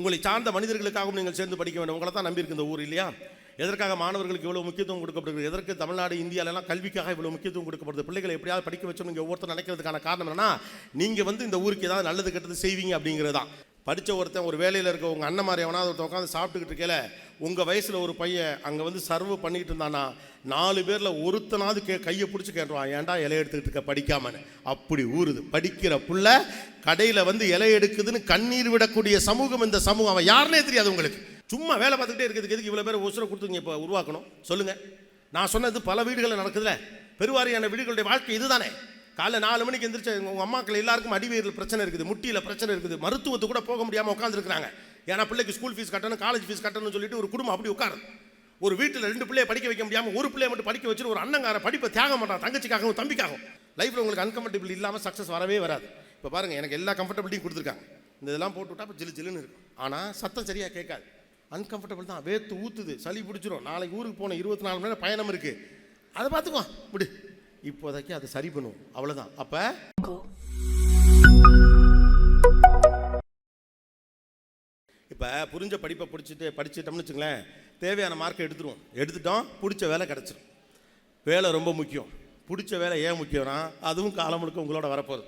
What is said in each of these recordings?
உங்களை சார்ந்த மனிதர்களுக்காகவும் நீங்கள் சேர்ந்து படிக்க வேண்டும். உங்களை தான் நம்பியிருக்கு இந்த ஊர் இல்லையா? எதற்காக மாணவர்களுக்கு இவ்வளோ முக்கியத்துவம் கொடுக்கப்படுகிறது? எதற்கு தமிழ்நாடு இந்தியாவிலலாம் கல்விக்காக இவ்வளோ முக்கியத்துவம் கொடுக்கப்படுது? பிள்ளைகளை எப்படியாவது படிக்க வச்சோம் நீங்கள் ஒவ்வொருத்தர் நினைக்கிறதுக்கான காரணம் என்னன்னா நீங்கள் வந்து இந்த ஊருக்கு ஏதாவது நல்லது கெட்டது செய்வீங்க அப்படிங்கிறது தான். படித்த ஒருத்தன் ஒரு வேலையில் இருக்க உங்கள் அண்ணன் மாதிரி எவனாவது ஒருத்தன் உட்காந்து சாப்பிட்டுக்கிட்டு இருக்கல உங்கள் வயசில் ஒரு பையன் அங்கே வந்து சர்வ் பண்ணிக்கிட்டு இருந்தானா நாலு பேரில் ஒருத்தனாவது கே கையை பிடிச்சி கேட்டுருவான் ஏன்டா இலை எடுத்துக்கிட்டு இருக்க படிக்காமன்னு? அப்படி ஊறுது. படிக்கிற புள்ள கடையில் வந்து இலை எடுக்குதுன்னு கண்ணீர் விடக்கூடிய சமூகம் இந்த சமூகம். அவன் யாருனே தெரியாது உங்களுக்கு. சும்மா வேலை பார்த்துக்கிட்டே இருக்கிறதுக்கு எதுக்கு இவ்வளோ பேர் உசுரை கொடுத்துங்க இப்போ உருவாக்கணும்? சொல்லுங்கள் நான் சொன்னது பல வீடுகளில் நடக்குதுல்ல. பெருவாரியான வீடுகளுடைய வாழ்க்கை இதுதானே. காலைல நாலு மணிக்கு எந்திரிச்சு உங்கள் அம்மாக்கள் எல்லாருக்கும் அடிவயிறில் பிரச்சனை இருக்குது முட்டியில் பிரச்சனை இருக்குது மருத்துவத்துக்கு கூட போக முடியாமல் உட்காந்துருக்குறாங்க ஏன்னா பிள்ளைக்கு ஸ்கூல் ஃபீஸ் கட்டணும் காலேஜ் ஃபீஸ் கட்டணும்னு சொல்லிட்டு ஒரு குடும்பம் அப்படி உட்காருது. ஒரு வீட்டில் ரெண்டு பிள்ளைய படிக்க வைக்க முடியாமல் ஒரு பிள்ளைய மட்டும் படிக்க வச்சுட்டு ஒரு அண்ணங்கார படிப்பை தியாக மாட்டான் தங்கச்சிக்காகவும் தம்பிக்காகவும். லைஃப்பில் உங்களுக்கு அன்கம்ஃபர்டபிள் இல்லாமல் சக்ஸஸ் வரவே வராது. இப்போ பாருங்கள் எனக்கு எல்லா கம்ஃபர்டபிலிட்டியும் கொடுத்துருக்காங்க. இந்த இதெல்லாம் போட்டு விட்டா இப்போ ஜிலு ஜிலுன்னு இருக்கும். ஆனால் சத்தம் சரியாக கேட்காது. அன்கம்ஃபர்டபுள் தான். வேத்து ஊற்றுது சளி பிடிச்சிரும். நாளைக்கு ஊருக்கு போன இருபத்தி நாலு மணி நேரம் பயணம் இருக்குது அதை பார்த்துக்குவோம் இப்படி இப்போதைக்கு அதை சரி பண்ணுவோம் அவ்வளோதான் அப்போ? இப்போ புரிஞ்ச படிப்பை பிடிச்சிட்டு படிச்சிட்டோம்னு வச்சுங்களேன் தேவையான மார்க்கை எடுத்துருவோம். எடுத்துட்டோம் பிடிச்ச வேலை கிடச்சிரும். வேலை ரொம்ப முக்கியம். பிடிச்ச வேலை ஏன் முக்கியம்னா அதுவும் காலம் முழுக்க உங்களோட வரப்போகுது.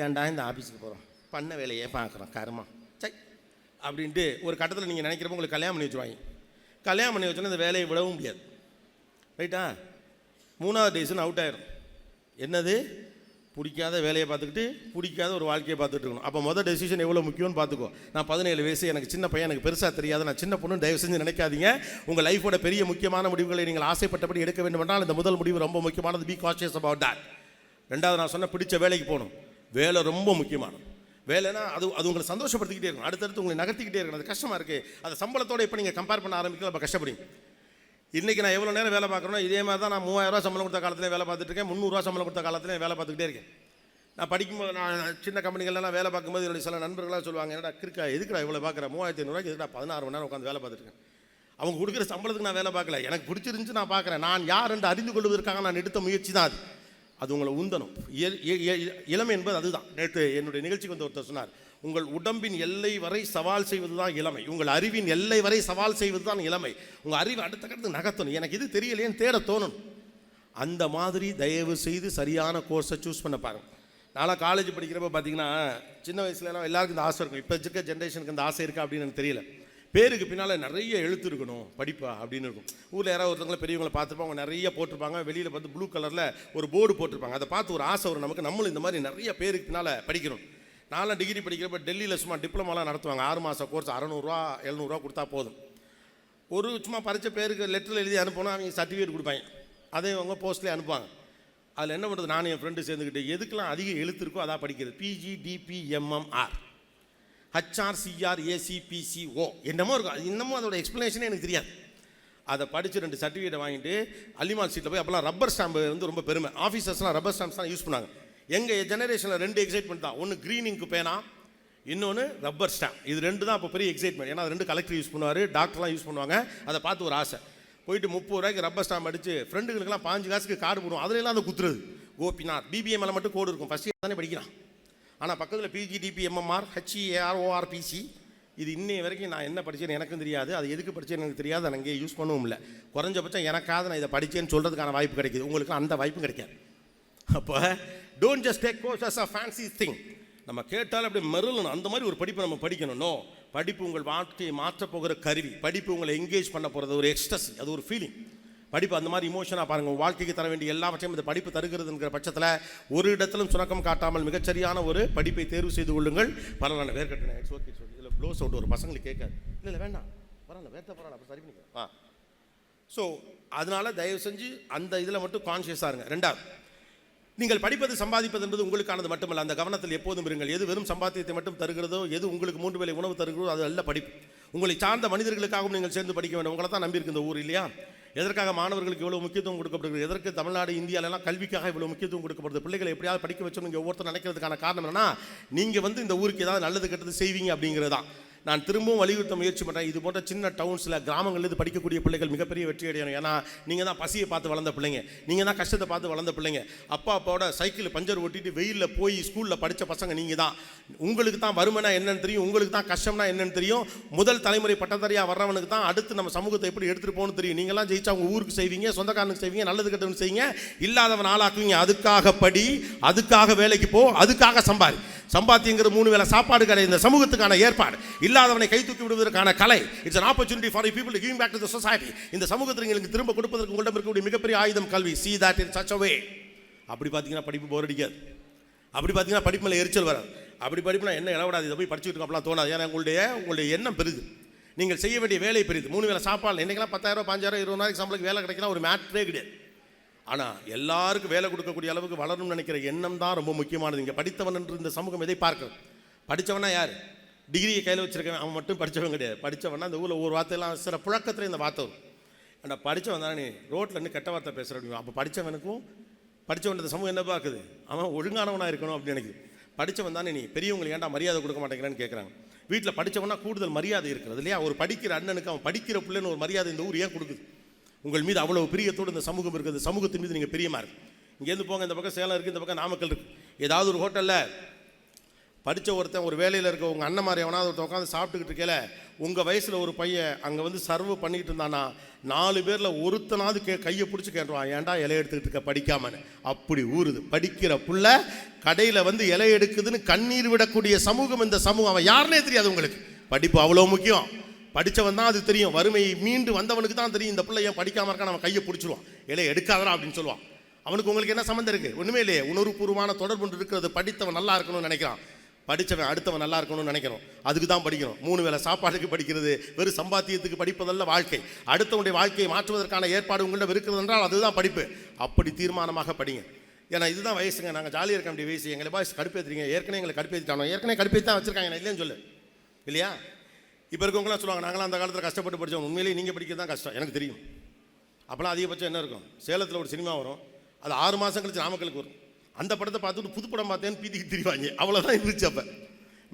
ஏன்டா இந்த ஆஃபீஸுக்கு போகிறோம் பண்ண வேலையே பார்க்குறோம் கருமா. சை. அப்படின்ட்டு ஒரு கட்டத்தில் நீங்கள் நினைக்கிறப்ப உங்களுக்கு கல்யாணம் பண்ணி வச்சுருவாங்க. கல்யாணம் பண்ணி வச்சோன்னா இந்த வேலையை விடவும் முடியாது. ரைட்டா மூணாவது டேஸ்னு அவுட் ஆயிரும். என்னது? பிடிக்காத வேலையை பார்த்துக்கிட்டு பிடிக்காத ஒரு வாழ்க்கையை பார்த்துட்டு இருக்கணும். அப்போ மொதல் டெசிஷன் எவ்வளோ முக்கியம்னு பார்த்துக்கோ. நான் பதினேழு வயசு எனக்கு சின்ன பையன் எனக்கு பெருசாக தெரியாது. நான் சின்ன பொண்ணு தயவு செஞ்சு நினைக்காதீங்க. உங்கள் லைஃபோட பெரிய முக்கியமான முடிவுகளை நீங்கள் ஆசைப்பட்டபடி எடுக்க வேண்டும் என்றால் இந்த முதல் முடிவு ரொம்ப முக்கியமானது. பி கான்ஷியஸ் அபவுட் தட் ரெண்டாவது நான் சொன்ன பிடிச்ச வேலைக்கு போகணும். வேலை ரொம்ப முக்கியமானது. வேலைனா அது அது உங்களை சந்தோஷப்படுத்திக்கிட்டே இருக்கும் அடுத்தடுத்து உங்களை நகர்த்திக்கிட்டே இருக்கணும். அது கஷ்டமாக இருக்குது அது சம்பளத்தோடு இப்போ நீங்கள் கம்பேர் பண்ண ஆரம்பிக்கலாம் அப்போ கஷ்டப்படுங்க இன்றைக்கி நான் எவ்வளோ நேரம் வேலை பார்க்குறேனோ இதே மாதிரி தான் நான் மூவாயிரரூவா சம்பளம் கொடுத்த காலத்தில் வேலை பார்த்துட்டு இருக்கேன். முந்நூறுரூவா சம்பளம் கொடுத்த காலத்தில் வேலை பார்த்துக்கிட்டே இருக்கேன். நான் படிக்கும்போது நான் சின்ன கம்பெனிகள்லாம் வேலை பார்க்கும்போது என்னுடைய சில நண்பர்களாக சொல்லுவாங்க என்னடா கிருக்கா எதுக்குடா இவ்வளோ பார்க்குற? மூவாயிரத்தி ஐநூறுவாய்க்கு எதுக்குடா பதினாறு மணி நேரம் உட்காந்து வேலை பார்த்துருக்கேன் அவங்க கொடுக்குற சம்பளத்துக்கு நான் வேலை பார்க்கல. எனக்கு பிடிச்சிருந்துச்சு நான் பார்க்குறேன். நான் யார் என்று அறிந்து கொள்வதற்காக நான் எடுத்த முயற்சி தான் அது. அது உங்களை உந்தணும். இளமை என்பது அதுதான். நேற்று என்னுடைய நிகழ்ச்சிக்கு வந்து ஒருத்தர் சொன்னார் உங்கள் உடம்பின் எல்லை வரை சவால் செய்வது தான் இளமை. உங்கள் அறிவின் எல்லை வரை சவால் செய்வது தான் இளமை. உங்கள் அறிவு அடுத்த கட்டத்துக்கு நகர்த்தணும். எனக்கு இது தெரியலையேன்னு தேட தோணும் அந்த மாதிரி தயவு செய்து சரியான கோர்ஸை சூஸ் பண்ண பாருங்கள் நான்லாம் காலேஜ் படிக்கிறப்ப பார்த்தீங்கன்னா சின்ன வயசுலலாம் எல்லாருக்கும் இந்த ஆசை இருக்கும். இப்போ இருக்க ஜென்ரேஷனுக்கு இந்த ஆசை இருக்கா அப்படின்னு எனக்கு தெரியல. பேருக்கு பின்னால் நிறைய எழுத்து இருக்கணும். படிப்பா அப்படின்னு இருக்கும். ஊரில் யாராவது ஒருத்தவங்கள பெரியவங்களை பார்த்துருப்பாங்க அவங்க நிறைய போட்டிருப்பாங்க. வெளியில் பார்த்து ப்ளூ கலரில் ஒரு போர்டு போட்டிருப்பாங்க. அதை பார்த்து ஒரு ஆசை வரும். நமக்கு நம்மளும் இந்த மாதிரி நிறைய பேருக்கு பின்னால் படிக்கணும். நான்லாம் டிகிரி படிக்கிறப்ப டெல்லியில் சும்மா டிப்ளமாலாம் நடத்துவாங்க. ஆறு மாதம் கோர்ஸ் அறநூறுவா எழுநூறுவா கொடுத்தா போதும். ஒரு சும்மா பரிச்ச பேருக்கு லெட்டரில் எழுதி அனுப்பணும் அவங்க சர்டிஃபிகேட் கொடுப்பாங்க. அதே அவங்க போஸ்ட்லேயே அனுப்புவாங்க. அதில் என்ன பண்ணுறது நானும் என் ஃப்ரெண்டு சேர்ந்துக்கிட்டு எதுக்கெல்லாம் அதிக எழுத்து இருக்கோ அதான் படிக்கிறது. PG DPMMR HR CR ACPCO என்னமோ இருக்கும். அது இன்னமும் அதோட எக்ஸ்ப்ளனேஷனே எனக்கு தெரியாது. அதை படித்து ரெண்டு சர்டிஃபிகேட்டை வாங்கிட்டு அள்ளிமால் சீட்டில் போய் அப்போல்லாம் ரப்பர் ஸ்டாம்பு வந்து ரொம்ப பெருமை. ஆஃபீஸர்ஸ்லாம் ரப்பர் ஸ்டாம்ப்ஸ் தான் யூஸ் பண்ணாங்க எங்கள் ஜெனரேஷனில் ரெண்டு எக்ஸைட்மெண்ட் தான். ஒன்று க்ரீனிங்க்கு பேனா இன்னொன்று ரப்பர் ஸ்டாம்ப் இது ரெண்டு தான் அப்போ பெரிய எக்ஸைட்மெண்ட் ஏன்னா அது ரெண்டு கலெக்டர் யூஸ் பண்ணுவார் டாக்டர்லாம் யூஸ் பண்ணுவாங்க. அதை பார்த்து ஒரு ஆசை. போயிட்டு முப்பது ரூபாய்க்கு ரப்பர் ஸ்டாம்ப் அடித்து ஃப்ரெண்டுகளுக்கெல்லாம் பாஞ்சு காசுக்கு கார்டு போடுவோம். அதுலலாம் அதை குத்துறது. கோபிநாத். பிபிஎம்எல் மட்டும் கோடு இருக்கும். ஃபஸ்ட் தானே படிக்கிறான். ஆனால் பக்கத்தில் பிஜிடிபி எம்எம்ஆர் ஹெச்இஏஆர்ஓஆர்பிசி இது இன்னைய வரைக்கும் நான் என்ன படித்தேன்னு எனக்கும் தெரியாது. அது எதுக்கு படித்தேன்னு எனக்கு தெரியாது. நான் இங்கே யூஸ் பண்ணவும் இல்லை. குறைஞ்சபட்சம் எனக்காவது நான் இதை படித்தேன்னு சொல்கிறதுக்கான வாய்ப்பு கிடைக்குது. உங்களுக்கு அந்த வாய்ப்பும் கிடைக்காது. அப்போ don't just take course as a fancy thing நம்ம கேட்டாலும் அப்படி மருளணும். அந்த மாதிரி ஒரு படிப்பை நம்ம படிக்கணும். நோ படிப்பு உங்கள் வாழ்க்கையை மாற்றப் போகிற கருவி. படிப்பு உங்களை எங்கேஜ் பண்ண போகிறது ஒரு எக்ஸ்ட்ரஸ் அது ஒரு ஃபீலிங் படிப்பு அந்த மாதிரி இமோஷனாக பாருங்கள் உங்கள் வாழ்க்கைக்கு தர வேண்டிய எல்லாவற்றையும் இந்த படிப்பு தருகிறதுங்கிற பட்சத்தில் ஒரு இடத்திலும் சுணக்கம் காட்டாமல் மிகச்சரியான ஒரு படிப்பை தேர்வு செய்து கொள்ளுங்கள். பரவாயில்ல வேர்க்கட்டின இட்ஸ் ஓகே சொல்லி இதில் ப்ளோஸ் அவுட் ஒரு பசங்களுக்கு கேட்காது. இல்லை இல்லை வேண்டாம். பரவாயில்ல வேர்த்த பரவாயில்ல அப்போ சரி பண்ணிக்கலாம் ஆ. ஸோ அதனால் தயவு செஞ்சு அந்த இதில் மட்டும் கான்ஷியஸாக இருங்க. ரெண்டாவது நீங்கள் படிப்பது சம்பாதிப்பது என்பது உங்களுக்கானது மட்டுமல்ல. அந்த கவனத்தில் எப்போதும் இருங்கள். எது வெறும் சம்பாத்தியத்தை மட்டும் தருகிறதோ எது உங்களுக்கு மூன்று வேலை உணவு தருகிறதோ அது அல்ல படிப்பு. உங்களை சார்ந்த மனிதர்களுக்காகவும் நீங்கள் சேர்ந்து படிக்க வேண்டும். உங்களை தான் நம்பியிருக்கு இந்த ஊர் இல்லையா? எதற்காக மாணவர்களுக்கு இவ்வளோ முக்கியத்துவம் கொடுக்கப்படுகிறது? எதற்கு தமிழ்நாடு இந்தியாவிலலாம் கல்விக்காக இவ்வளோ முக்கியத்துவம் கொடுக்கப்படுது? பிள்ளைகளை எப்படியாவது படிக்க வச்சோம் நீங்கள் ஒவ்வொருத்தர் நினைக்கிறதுக்கான காரணம் என்னன்னா நீங்கள் வந்து இந்த ஊருக்கு ஏதாவது நல்லது கெட்டது செய்வீங்க அப்படிங்கிறது தான். நான் திரும்பவும் வலியுறுத்த முயற்சி பண்ணுறேன் இது போன்ற சின்ன டவுன்ஸில் கிராமங்கள்லேருந்து படிக்கக்கூடிய பிள்ளைகள் மிகப்பெரிய வெற்றி அடையணும். ஏன்னா நீங்கள் தான் பசியை பார்த்து வளர்ந்த பிள்ளைங்க. நீங்கள் தான் கஷ்டத்தை பார்த்து வளர்ந்த பிள்ளைங்க. அப்பா அப்பாவோட சைக்கிள் பஞ்சர் ஓட்டிட்டு வெயிலில் போய் ஸ்கூலில் படித்த பசங்க நீங்கள் தான். உங்களுக்கு தான் வறுமைனா என்னன்னு தெரியும். உங்களுக்கு தான் கஷ்டம்னா என்னன்னு தெரியும். முதல் தலைமுறை பட்டதாரியாக வர்றவனுக்கு தான் அடுத்து நம்ம சமூகத்தை எப்படி எடுத்துகிட்டு போகணும் தெரியும். நீங்களாம் ஜெயிச்சா உங்கள் ஊருக்கு செய்வீங்க சொந்தக்காரனுக்கு செய்வீங்க நல்லது கெட்டவனுக்கு செய்வீங்க. இல்லாதவன் ஆளாக்குவீங்க. அதுக்காக படி அதுக்காக வேலைக்கு போ அதுக்காக சம்பாதி சம்பாத்தியங்கிற மூணு வேளை சாப்பாடு கடை இந்த சமூகத்துக்கான ஏற்பாடு. இல்லாதவனை கை தூக்கி விடுவதற்கான கலை. It's an opportunity for you people to give back இந்த சமூகத்தில் எங்களுக்கு திரும்ப கொடுப்பதற்கு உங்களிடம் இருக்கக்கூடிய மிகப்பெரிய ஆயுதம் கல்வி. See that in such a way அப்படி பார்த்தீங்கன்னா படிப்பு போர் அடிக்காது. அப்படி பார்த்தீங்கன்னா படிப்பு மேலே எரிச்சல் வராது. அப்படி படிப்புனா என்ன இளவடாது? இதை போய் படிச்சுட்டு இருக்கோம் அப்படிலாம் தோணாது. ஏன்னா உங்களுடைய உங்களுடைய எண்ணம் பெருது. நீங்கள் செய்ய வேண்டிய வேலை பெரியது மூணு வேலை சாப்பாடு இன்றைக்கெல்லாம் பத்தாயிரம் பாஞ்சாயிரம் நாளைக்கு சம்பளம் வேலை கிடைக்கலாம் ஒரு மேட்ரே கிடையாது. ஆனால் எல்லாருக்கும் வேலை கொடுக்கக்கூடிய அளவுக்கு வளரணும்னு நினைக்கிற எண்ணம் தான் ரொம்ப முக்கியமானது. இங்கே படித்தவன் என்று இந்த சமூகம் எதை பார்க்கணும் படித்தவனா யார்? டிகிரியை கையில் வச்சிருக்கவன் அவன் மட்டும் படித்தவன் கிடையாது. படித்தவனா அந்த ஊரில் ஒரு வார்த்தையெல்லாம் சில புழக்கத்தில் இந்த வார்த்தை வரும். ஏன்னா படித்தவன் தானே நீ ரோட்டில் இருந்து கெட்ட வார்த்தை பேசுகிற அப்போ படித்தவனுக்கும் படித்தவன் இந்த சமூகம் என்ன பார்க்குது அவன் ஒழுங்கானவனாக இருக்கணும் அப்படின்னு நினைக்குது. படித்தவன் தானே நீ? பெரியவங்களுக்கு ஏன்டா மரியாதை கொடுக்க மாட்டேங்கிறான்னு கேட்குறாங்க வீட்டில் படித்தவனா கூடுதல் மரியாதை இருக்கிறது இல்லையா? ஒரு படிக்கிற அண்ணனுக்கு அவன் படிக்கிற பிள்ளைன்னு ஒரு மரியாதை இந்த ஊர் ஏன் கொடுக்குது? உங்கள் மீது அவ்வளோ பிரியத்தோடு இந்த சமூகம் இருக்குது. சமூகத்தின் மீது நீங்கள் பிரியமாக இருக்கு இங்கேருந்து போங்க இந்த பக்கம் சேலம் இருக்குது இந்த பக்கம் நாமக்கல் இருக்குது ஏதாவது ஒரு ஹோட்டலில் படித்த ஒருத்தன் ஒரு வேலையில் இருக்க உங்கள் அண்ணன் மாதிரி எவனாவது ஒருத்தன் உட்காந்து சாப்பிட்டுக்கிட்டு இருக்கல உங்கள் வயசில் ஒரு பையன் அங்கே வந்து சர்வ் பண்ணிக்கிட்டு இருந்தானா நாலு பேரில் ஒருத்தனாவது கே கையை பிடிச்சி கேட்டுருவான் ஏன்டா இலை எடுத்துக்கிட்டு இருக்க படிக்காமன்னு? அப்படி ஊறுது. படிக்கிற புள்ள கடையில் வந்து இலை எடுக்குதுன்னு கண்ணீர் விடக்கூடிய சமூகம் இந்த சமூகம். அவன் யாருனே தெரியாது உங்களுக்கு. படிப்பு அவ்வளோ முக்கியம். படித்தவன் தான் அது தெரியும். வறுமையை மீண்டு வந்தவனுக்கு தான் தெரியும். இந்த பிள்ளை ஏன் படிக்காமல் இருக்கான் அவன் கையை பிடிச்சிருவான். இலையை எடுக்காதரா அப்படின்னு சொல்லுவான். அவனுக்கு உங்களுக்கு என்ன சம்மந்தம் இருக்குது ஒன்றுமே இல்லையே. உணர்வுபூர்வமான தொடர்பு ஒன்று இருக்கிறது. படித்தவன் நல்லா இருக்கணும்னு நினைக்கிறான். படித்தவன் அடுத்தவன் நல்லா இருக்கணும்னு நினைக்கிறோம் அதுக்கு தான் படிக்கிறோம் மூணு வேளை சாப்பாட்டுக்கு படிக்கிறது வெறும் சம்பாத்தியத்துக்கு படிப்பதல்ல வாழ்க்கை. அடுத்தவனுடைய வாழ்க்கையை மாற்றுவதற்கான ஏற்பாடு உங்களிடம் இருக்கிறது என்றால் அதுதான் படிப்பு. அப்படி தீர்மானமாக படிங்க. ஏன்னா இதுதான் வயசுங்க. நாங்கள் ஜாலியாக இருக்க வேண்டிய வயசு. எங்களை பாய்ஸ் கடுப்பேற்றுறீங்க ஏற்கனவே எங்களை கடுப்பேற்றிட்டானோ ஏற்கனவே கடுப்பேற்றி தான் வச்சிருக்காங்க. நான் இல்லைன்னு சொல்லு. இல்லையா? இப்போ இருக்கவங்களாம் சொல்லுவாங்க நாங்களாம் அந்த காலத்தில் கஷ்டப்பட்டு படித்தோம் உண்மையிலேயே நீங்கள் படிக்கிறது தான் கஷ்டம். எனக்கு தெரியும். அப்போலாம் அதிகபட்சம் என்ன இருக்கும்? சேலத்தில் ஒரு சினிமா வரும். அது ஆறு மாதம் கழிச்சு நாமக்கலுக்கு வரும். அந்த படத்தை பார்த்துட்டு புது படம் பார்த்தேன்னு பீதிக்கு திரிவாங்க. அவ்வளோதான் இருந்துச்சு அப்போ.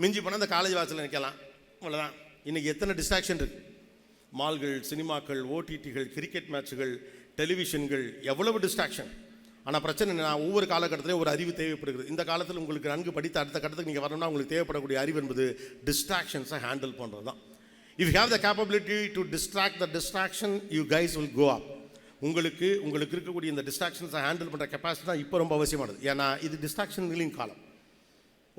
மிஞ்சி போனால் அந்த காலேஜ் வாசலில் நிற்கலாம் அவ்வளோதான் இன்றைக்கி எத்தனை டிஸ்ட்ராக்ஷன் இருக்குது மால்கள் சினிமாக்கள் ஓடிடிகள் கிரிக்கெட் மேட்சுகள் டெலிவிஷன்கள் எவ்வளவு டிஸ்ட்ராக்ஷன் ஆனால் பிரச்சனை நான் ஒவ்வொரு காலகட்டத்திலையும் ஒரு அறிவு தேவைப்படுகிறது. இந்த காலத்தில் உங்களுக்கு நன்கு படித்த அடுத்த கட்டத்துக்கு நீங்கள் வரணும்னா உங்களுக்கு தேவைப்படக்கூடிய அறிவு என்பது டிஸ்ட்ராக்ஷன்ஸை ஹேண்டில் பண்ணுறது தான் if have the capability to distract the distraction you guys will go up உங்களுக்கு உங்களுக்கு இருக்கக்கூடிய இந்த டிஸ்ட்ராக்ஷன்ஸை ஹேண்டில் பண்ணுற கெப்பாசிட்டி தான் இப்போ ரொம்ப அவசியமானது. ஏன்னா இது டிஸ்ட்ராக்ஷன்களின் காலம்.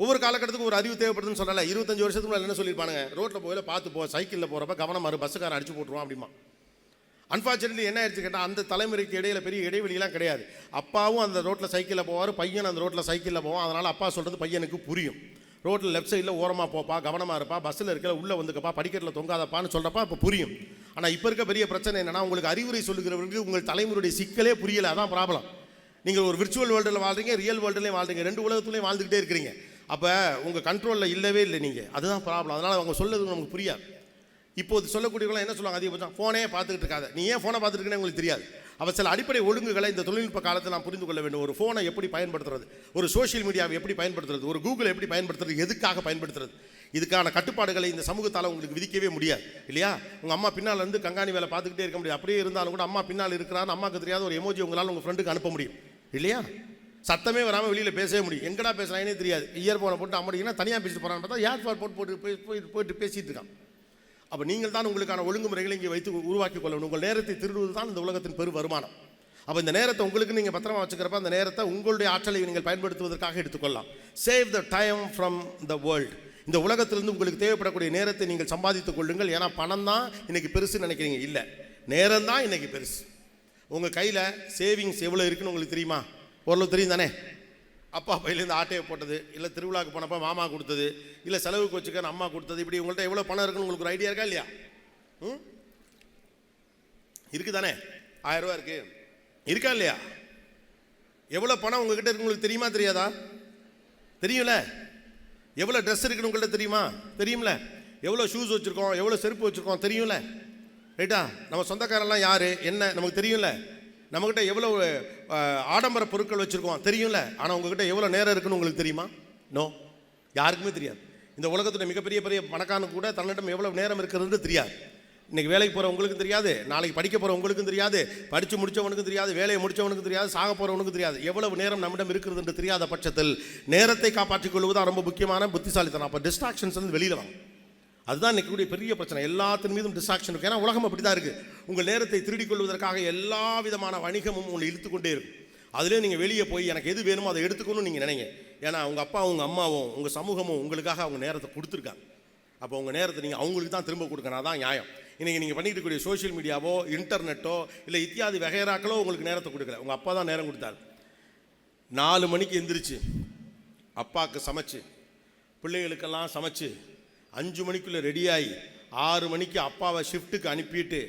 ஒவ்வொரு காலகட்டத்துக்கும் ஒரு அறிவு தேவைப்படுதுன்னு சொல்லலை இருபத்தஞ்சு வருஷத்துக்கு முன்னாடி என்ன சொல்லியிருப்பாங்க ரோட்டில் போயில பார்த்து போ சைக்கிளில் போகிறப்ப கவனமா இரு பஸ்ஸுக்காரன் அடிச்சு போட்டுருவான் அப்படிமா அன்ஃபார்ச்சுனேட்லி என்ன ஆயிடுச்சு கேட்டால் அந்த தலைமுறைக்கு இடையில பெரிய இடைவெளியெல்லாம் கிடையாது. அப்பாவும் அந்த ரோட்டில் சைக்கிளில் போவார் பையன் அந்த ரோட்டில் சைக்கிளில் போவான். அதனால் அப்பா சொல்கிறது பையனுக்கு புரியும். ரோட்டில் லெஃப்ட் சைடில் ஓரமாக போப்பா கவனமாக இருப்பா பஸ்ஸில் இருக்கிற உள்ளே வந்துக்கப்பா படிக்கட்டில் தொங்காதப்பான்னு சொல்கிறப்ப இப்போ புரியும். ஆனால் இப்போ இருக்க பெரிய பிரச்சனை என்னென்னா உங்களுக்கு அறிவுரை சொல்லுகிறவர்களுக்கு உங்கள் தலைமுறையுடைய சிக்கலே புரியலை அதான் ப்ராப்ளம் நீங்கள் ஒரு விர்ச்சுவல் வேர்ல்டில் வாழ்றீங்க ரியல் வேர்ல்டுலேயும் வாழ்றீங்க ரெண்டு உலகத்துலேயும் வாழ்ந்துக்கிட்டே இருக்கிறீங்க. அப்போ உங்கள் கண்ட்ரோலில் இல்லவே இல்லை நீங்கள் அதுதான் ப்ராப்ளம் அதனால் அவங்க சொல்லுறது நமக்கு புரியாது. இப்போது சொல்லக்கூடியவங்களாம் என்ன சொல்லுவாங்க? அதிகபட்சம் ஃபோனே பார்த்துக்கிட்டு இருக்காத. நீ ஏன் ஃபோனை பார்த்துருக்கேன்னு உங்களுக்கு தெரியாது. அவர் சில அடிப்படை ஒழுங்குகளை இந்த தொழில்நுட்ப காலத்தில் நான் புரிந்து கொள்ள வேண்டும். ஒரு ஃபோனை எப்படி பயன்படுத்துறது? ஒரு சோஷியல் மீடியாவை எப்படி பயன்படுத்துறது? ஒரு கூகுளை எப்படி பயன்படுத்துறது? எதுக்காக பயன்படுத்துறது? இதுக்கான கட்டுப்பாடுகளை இந்த சமூகத்தால் உங்களுக்கு விதிக்கவே முடியாது. இல்லையா? உங்கள் அம்மா பின்னால் இருந்து கங்காணி வேலை பார்த்துக்கிட்டே இருக்க முடியாது. அப்படியே இருந்தாலும் கூட அம்மா பின்னால் இருக்கிறான்னு அம்மாவுக்கு தெரியாத ஒரு எமோஜி உங்களால் உங்கள் ஃப்ரெண்டுக்கு அனுப்ப முடியும். இல்லையா? சத்தமே வராமல் வெளியில் பேசவே முடியும். எங்கடா பேசுகிறாங்கன்னே தெரியாது. இயர்ஃபோனை போட்டு அம்மா தனியாக பேசிட்டு போகிறான்னு பார்த்தா ஏர்ஃபோன் போட்டு போட்டு போய் போயிட்டு பேசிகிட்டு இருக்கான். அப்போ நீங்கள் தான் உங்களுக்கான ஒழுங்குமுறைகளை இங்கே வைத்து உருவாக்கி கொள்ளணும். உங்கள் நேரத்தை திருடுவது தான் இந்த உலகத்தின் பெரு வருமானம். அப்போ இந்த நேரத்தை உங்களுக்கு நீங்கள் பத்திரமா வச்சுக்கிறப்ப அந்த நேரத்தை உங்களுடைய ஆற்றலை நீங்கள் பயன்படுத்துவதற்காக எடுத்துக்கொள்ளலாம் save the time from the world இந்த உலகத்திலிருந்து உங்களுக்கு தேவைப்படக்கூடிய நேரத்தை நீங்கள் சம்பாதித்துக் கொள்ளுங்கள். ஏன்னா பணம் தான் இன்னைக்கு பெருசுன்னு நினைக்கிறீங்க. இல்லை. நேரம் தான் இன்னைக்கு பெருசு. உங்கள் கையில் சேவிங்ஸ் எவ்வளோ இருக்குன்னு உங்களுக்கு தெரியுமா? ஓரளவு தெரியும் தானே? அப்பா பையிலேருந்து ஆட்டையை போட்டது இல்லை திருவிழாக்கு போனப்போ மாமா கொடுத்தது இல்லை செலவுக்கு வச்சுக்க அம்மா கொடுத்தது இப்படி உங்கள்கிட்ட எவ்வளோ பணம் இருக்குன்னு உங்களுக்கு ஒரு ஐடியா இருக்கா இல்லையா? ம்? இருக்குது தானே ஆயிரம் ரூபா இருக்குது இருக்கா இல்லையா? எவ்வளோ பணம் உங்ககிட்ட இருக்கு உங்களுக்கு தெரியுமா தெரியாதா? தெரியும்ல? எவ்வளோ ட்ரெஸ் இருக்குன்னு உங்கள்கிட்ட தெரியுமா? தெரியும்ல? எவ்வளோ ஷூஸ் வச்சுருக்கோம் எவ்வளோ செருப்பு வச்சுருக்கோம் தெரியும்ல? ரைட்டா நம்ம சொந்தக்காரெல்லாம் யார்? என்ன? நமக்கு தெரியும்ல? நம்மக்கிட்ட எவ்வளோ ஆடம்பர பொருட்கள் வச்சுருக்கோம். தெரியும்ல? ஆனால் உங்ககிட்ட எவ்வளோ நேரம் இருக்குன்னு உங்களுக்கு தெரியுமா? நோ யாருக்குமே தெரியாது. இந்த உலகத்துடைய மிகப்பெரிய பெரிய பணக்காரனுக்கு கூட தன்னிடம் எவ்வளோ நேரம் இருக்கிறது தெரியாது. இன்றைக்கி வேலைக்கு போகிற உங்களுக்கும் தெரியாது நாளைக்கு படிக்க போகிற உங்களுக்கும் தெரியாது படித்து முடித்தவனுக்கும் தெரியாது வேலையை முடித்தவனுக்கும் தெரியாது சாக போகிறவனுக்கும் தெரியாது. எவ்வளவு நேரம் நம்மிடம் இருக்கிறது என்று தெரியாத பட்சத்தில் நேரத்தை காப்பாற்றிக் கொள்வது ரொம்ப முக்கியமான புத்திசாலித்தனம். அப்போ டிஸ்ட்ராக்ஷன்ஸ் வந்து வெளியில் வாங்க. அதுதான் இன்னைக்கு பெரிய பிரச்சனை. எல்லாத்தின் மீதும் டிஸ்ட்ராக்ஷன் இருக்கும் ஏன்னா உலகம் அப்படி தான் இருக்குது உங்கள் நேரத்தை திருடிக் கொள்வதற்காக எல்லா விதமான வணிகமும் உங்களை இழுத்து கொண்டே இருக்கும். அதுலேயே நீங்கள் வெளியே போய் எனக்கு எது வேணுமோ அதை எடுத்துக்கணும்னு நீங்கள் நினைங்க. ஏன்னா உங்கள் அப்பா உங்கள் அம்மாவும் உங்கள் சமூகமும் உங்களுக்காக அவங்க நேரத்தை கொடுத்துருக்காங்க. அப்போ உங்கள் நேரத்தை நீங்கள் அவங்களுக்கு தான் திரும்ப கொடுக்கணும். அதான் நியாயம். இன்றைக்கி நீங்கள் பண்ணிட்டு கூடிய சோஷியல் மீடியாவோ இன்டர்நெட்டோ இல்லை இத்தியாதி வகைராக்களோ உங்களுக்கு நேரத்தை கொடுக்கல. உங்கள் அப்பா தான் நேரம் கொடுத்தாரு. நாலு மணிக்கு எந்திரிச்சு அப்பாவுக்கு சமைச்சு பிள்ளைகளுக்கெல்லாம் சமைச்சு அஞ்சு மணிக்குள்ளே ரெடியாகி ஆறு மணிக்கு அப்பாவை ஷிஃப்ட்டுக்கு அனுப்பிட்டு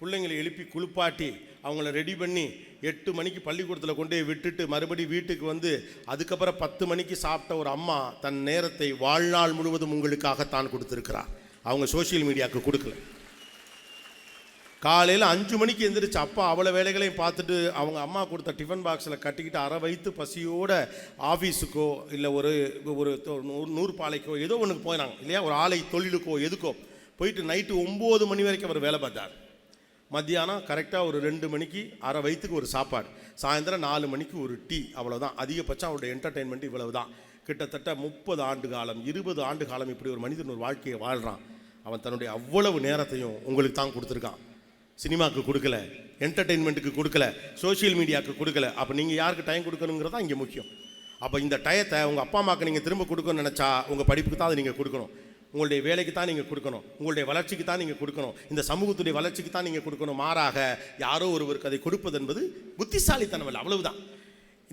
பிள்ளைங்களை எழுப்பி குளிப்பாட்டி அவங்கள ரெடி பண்ணி எட்டு மணிக்கு பள்ளிக்கூடத்தில் கொண்டு போய் விட்டுட்டு மறுபடி வீட்டுக்கு வந்து அதுக்கப்புறம் பத்து மணிக்கு சாப்பிட்ட ஒரு அம்மா தன் நேரத்தை வாழ்நாள் முழுவதும் உங்களுக்காகத்தான் கொடுத்துருக்கிறார் அவங்க சோஷியல் மீடியாவுக்கு கொடுக்கல. காலையில் அஞ்சு மணிக்கு எந்திரிச்சு அப்பா அவ்வளோ வேலைகளையும் பார்த்துட்டு அவங்க அம்மா கொடுத்த டிஃபன் பாக்ஸில் கட்டிக்கிட்டு அரை வயிற்று பசியோட ஆஃபீஸுக்கோ இல்லை ஒரு ஒரு நூறு நூறு பாலைக்கோ ஏதோ ஒன்றுக்கு போயினாங்க இல்லையா? ஒரு ஆலை தொழிலுக்கோ எதுக்கோ. போயிட்டு நைட்டு ஒம்பது மணி வரைக்கும் அவர் வேலை பார்த்தார். மத்தியானம் கரெக்டாக ஒரு ரெண்டு மணிக்கு அரை வயிற்றுக்கு ஒரு சாப்பாடு. சாயந்தரம் நாலு மணிக்கு ஒரு டீ அவ்வளோதான் அதிகபட்சம் அவருடைய என்டர்டெயின்மெண்ட் இவ்வளவு தான் கிட்டத்தட்ட முப்பது ஆண்டு காலம் இருபது ஆண்டு காலம் இப்படி ஒரு மனிதன் ஒரு வாழ்க்கையை வாழ்கிறான் அவன் தன்னுடைய அவ்வளவு நேரத்தையும் உங்களுக்கு தான் கொடுத்துருக்கான். சினிமாவுக்கு கொடுக்கல என்டர்டெயின்மெண்ட்டுக்கு கொடுக்கல சோஷியல் மீடியாவுக்கு கொடுக்கல. அப்போ நீங்கள் யாருக்கு டைம் கொடுக்கணுங்கிறது தான் இங்கே முக்கியம். அப்போ இந்த டயத்தை உங்கள் அப்பா அம்மாவுக்கு நீங்கள் திரும்ப கொடுக்கணும்னு நினச்சா உங்கள் படிப்புக்கு தான் அதை நீங்கள் கொடுக்கணும். உங்களுடைய வேலைக்கு தான் நீங்கள் கொடுக்கணும். உங்களுடைய வளர்ச்சிக்கு தான் நீங்கள் கொடுக்கணும். இந்த சமூகத்துடைய வளர்ச்சிக்கு தான் நீங்கள் கொடுக்கணும். மாறாக யாரோ ஒருவருக்கு அதை கொடுப்பது என்பது புத்திசாலித்தனம் இல்லை. அவ்வளவுதான்.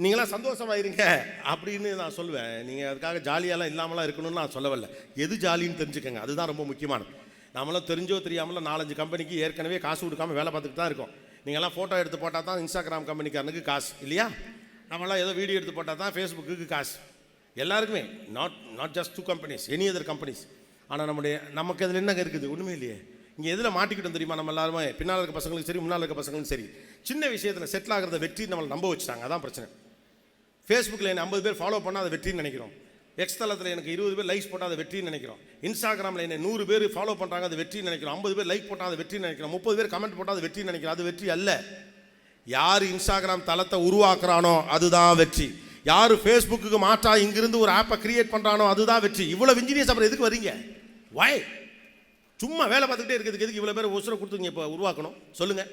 நீங்களாம் சந்தோஷமாக இருங்க அப்படின்னு நான் சொல்லுவேன். நீங்கள் அதுக்காக ஜாலியாலாம் இல்லாமலாம் இருக்கணும்னு நான் சொல்ல வரல எது ஜாலின்னு தெரிஞ்சுக்கங்க. அதுதான் ரொம்ப முக்கியமானது. நாமெல்லாம் தெரிஞ்சோ தெரியாமலோ நாலஞ்சு கம்பெனிக்கு ஏற்கனவே காசு கொடுக்காம வேலை பார்த்துட்டு தான் இருக்கோம். நீங்கள்லாம் ஃபோட்டோ எடுத்து போட்டால் தான் இன்ஸ்டாகிராம் கம்பெனிக்காரனுக்கு காசு இல்லையா? நம்மளாம் ஏதோ வீடியோ எடுத்து போட்டால் தான் ஃபேஸ்புக்கு காசு. எல்லாருக்குமே not not just to companies any other companies ஆனால் நம்முடைய நமக்கு அதில் என்னங்க இருக்குது? ஒன்றுமே இல்லையே. இங்கே எதில் மாட்டிக்கிட்டோம் தெரியுமா நம்ம எல்லாருமே? பின்னால் இருக்க பசங்களுக்கும் சரி முன்னால் இருக்க பசங்களுக்கும் சரி. சின்ன விஷயத்தில் செட்டில் ஆகிறத வெற்றி நம்மளை நம்ப வச்சுட்டாங்க. அதான் பிரச்சனை. ஃபேஸ்புக்கில் என்ன ஐம்பது பேர் ஃபாலோ பண்ணால் அதை வெற்றின்னு நினைக்கிறோம். எக்ஸ் தளத்தில் எனக்கு இருபது பேர் லைக்ஸ் போட்டால் அதை வெற்றின்னு நினைக்கிறோம். இன்ஸ்டாகிராமில் என்ன நூறு பேர் ஃபாலோ பண்ணுறாங்க அது வெற்றின்னு நினைக்கிறோம். ஐம்பது பேர் லைக் போட்டால் அது வெற்றின்னு நினைக்கிறோம். முப்பது பேர் கமெண்ட் போட்டால் அது வெற்றின்னு நினைக்கிறோம். அது வெற்றி அல்ல. யார் இன்ஸ்டாகிராம் தளத்தை உருவாக்குறானோ அதுதான் வெற்றி. யார் ஃபேஸ்புக்கு மாற்றா இங்கிருந்து ஒரு ஆப்பை கிரியேட் பண்ணுறானோ அதுதான் வெற்றி. இவ்வளோ இன்ஜினியர்ஸ் அப்புறம் எதுக்கு வரீங்க வாய் சும்மா வேலை பார்த்துக்கிட்டே இருக்கிறதுக்கு எதுக்கு இவ்வளோ பேர் உசுரை கொடுத்துங்க இப்போ உருவாக்கணும்? சொல்லுங்கள்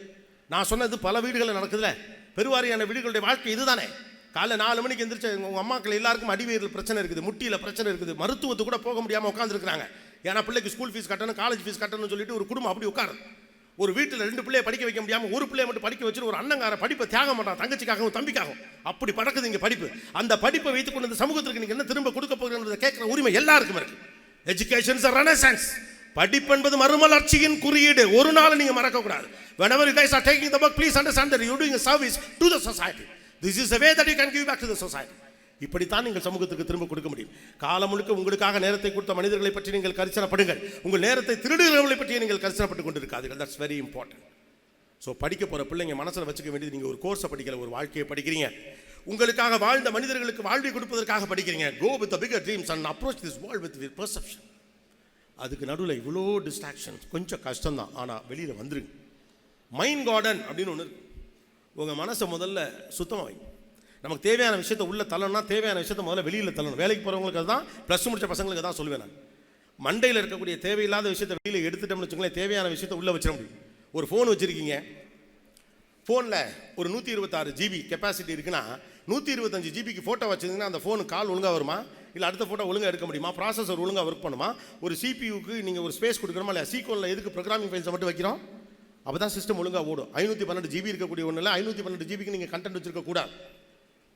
நான் சொன்னது பல வீடுகளில் நடக்குதுல பெருவாரியான வீடுகளுடைய வாழ்க்கை இதுதானே. காலைல நாலு மணிக்கு எந்திரிச்சு உங்கள் அம்மாக்கள் எல்லாருக்கும் அடிவயிறில் பிரச்சனை இருக்குது முட்டியில் பிரச்சனை இருக்குது மருத்துவத்துக்கு கூட போக முடியாமல் உட்காந்துருக்குறாங்க ஏன்னா பிள்ளைக்கு ஸ்கூல் ஃபீஸ் கட்டணும் காலேஜ் ஃபீஸ் கட்டணும்னு சொல்லிட்டு ஒரு குடும்பம் அப்படி உட்காரு ஒரு வீட்டில் ரெண்டு பிள்ளைய படிக்க வைக்க முடியாமல் ஒரு பிள்ளைய மட்டும் படிக்க வச்சுட்டு ஒரு அண்ணங்கார படிப்பை தியாகம் பண்ணுறான் தங்கச்சிக்காகவும் தம்பிக்காகவும். அப்படி படக்குது இங்கே படிப்பு. அந்த படிப்பை வைத்துக் கொண்டு இந்த சமூகத்திற்கு நீங்கள் என்ன திரும்ப கொடுக்க போகிறீங்க கேட்குற உரிமை எல்லாருக்கும் இருக்கு. எஜுகேஷன் இஸ் ரெனசன்ஸ் படிப்பு என்பது மறுமலர்ச்சியின் குறியீடு. ஒரு நாள் நீங்கள் மறக்கக்கூடாது whenever you guys are taking the work please understand that you are doing a this is way that you can give back to the society இப்படித்தான் நீங்கள் சமூகத்துக்கு திரும்ப கொடுக்க முடியும். காலம் முழுக்க உங்களுக்காக நேரத்தை கொடுத்த மனிதர்களை பற்றி நீங்கள் கரிசனப்படுங்கள். உங்கள் நேரத்தை திருடுகிறவர்களை பற்றி நீங்கள் கரிசனப்பட்டு கொண்டிருக்காதீர்கள். தட்ஸ் வெரி இம்பார்ட்டன்ட் ஸோ படிக்க போகிற பிள்ளைங்க மனசில் வச்சுக்க வேண்டியது நீங்கள் ஒரு கோர்ஸை படிக்கல ஒரு வாழ்க்கையை படிக்கிறீங்க. உங்களுக்காக வாழ்ந்த மனிதர்களுக்கு வாழ்வை கொடுப்பதற்காக படிக்கிறீங்க. Go with bigger dreams and approach this world with with perception அதுக்கு நடுவில் இவ்வளோ டிஸ்ட்ராக்ஷன்ஸ் கொஞ்சம் கஷ்டம்தான். ஆனால் வெளியில் வந்துருங்க. மைண்ட் கார்டன் அப்படின்னு ஒன்று இருக்குது உங்கள் மனசை முதல்ல சுத்தமாக வைங்க நமக்கு தேவையான விஷயத்தை உள்ளே தள்ளணும்னா தேவையான விஷயத்தை முதல்ல வெளியில் தள்ளணும். வேலைக்கு போகிறவங்களுக்கு தான் ப்ளஸ் முடிச்ச பசங்களுக்கு தான் சொல்லுவேன் நான். மண்டையில் இருக்கக்கூடிய தேவையில்லாத விஷயத்தை வெளியில் எடுத்துட்டோம்னு வச்சுக்கோங்களேன் தேவையான விஷயத்தை உள்ளே வச்சிட முடியும். ஒரு ஃபோன் வச்சுருக்கீங்க. ஃபோனில் ஒரு நூற்றி இருபத்தாறு ஜிபி கெப்பாசிட்டி இருக்குன்னா நூற்றி இருபத்தஞ்சு ஜிபிக்கு ஃபோட்டோ வச்சிருந்தீங்கன்னா அந்த ஃபோனு கால் ஒழுங்காக வருமா? இல்லை அடுத்த ஃபோட்டோ ஒழுங்காக எடுக்க முடியுமா? ப்ராசஸர் ஒழுங்காக ஒர்க் பண்ணுமா? ஒரு சிபியூக்கு நீங்கள் ஒரு ஸ்பேஸ் கொடுக்கணுமா? இல்லையா சீக்கோனில் எதுக்கு ப்ரோக்ராமிங் ஃபைல்ஸை மட்டும் வைக்கிறோம்? அப்போ தான் சிஸ்டம் ஒழுங்காக ஓடும். ஐநூற்றி பன்னெண்டு ஜிபி இருக்கக்கூடிய ஒன்றில் ஐநூற்றி பன்னெண்டு ஜிபிக்கு நீங்கள் கண்டென்ட் வச்சுருக்கக்கூடாது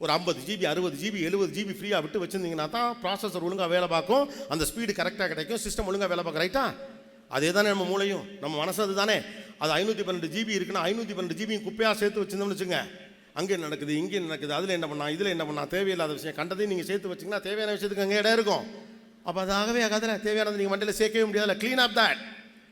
ஒரு ஐம்பது ஜிபி அறுபது ஜிபி எழுபது ஜிபி ஃப்ரீயாக விட்டு வச்சிருந்தீங்கன்னா தான் ப்ராசஸர் ஒழுங்காக வேலை பார்க்கும். அந்த ஸ்பீடு கரெக்டாக கிடைக்கும். சிஸ்டம் ஒழுங்காக வேலை பார்க்கும் ரைட்டா அதே தானே நம்ம மூளையும். நம்ம மனசு அது தானே. அது ஐநூற்றி பன்னெண்டு ஜிபி இருக்குன்னா ஐநூற்றி பன்னெண்டு ஜிபி குப்பையாக சேர்த்து வச்சிருந்தோம்னு வச்சுங்க அங்கே நடக்குது? இங்கே நடக்குது? அதில் என்ன பண்ணா? இதில் என்ன பண்ணா? தேவையில்லாத விஷயம். கண்டதையும் நீங்கள் சேர்த்து வச்சிங்கன்னா தேவையான விஷயத்துக்கு அங்கே இடம் இருக்கும். அப்போ அதாகவே ஆகாதுல. தேவையானது நீங்கள் மண்டையில் சேர்க்கவே முடியாதுல்ல க்ளீன் அப் தட்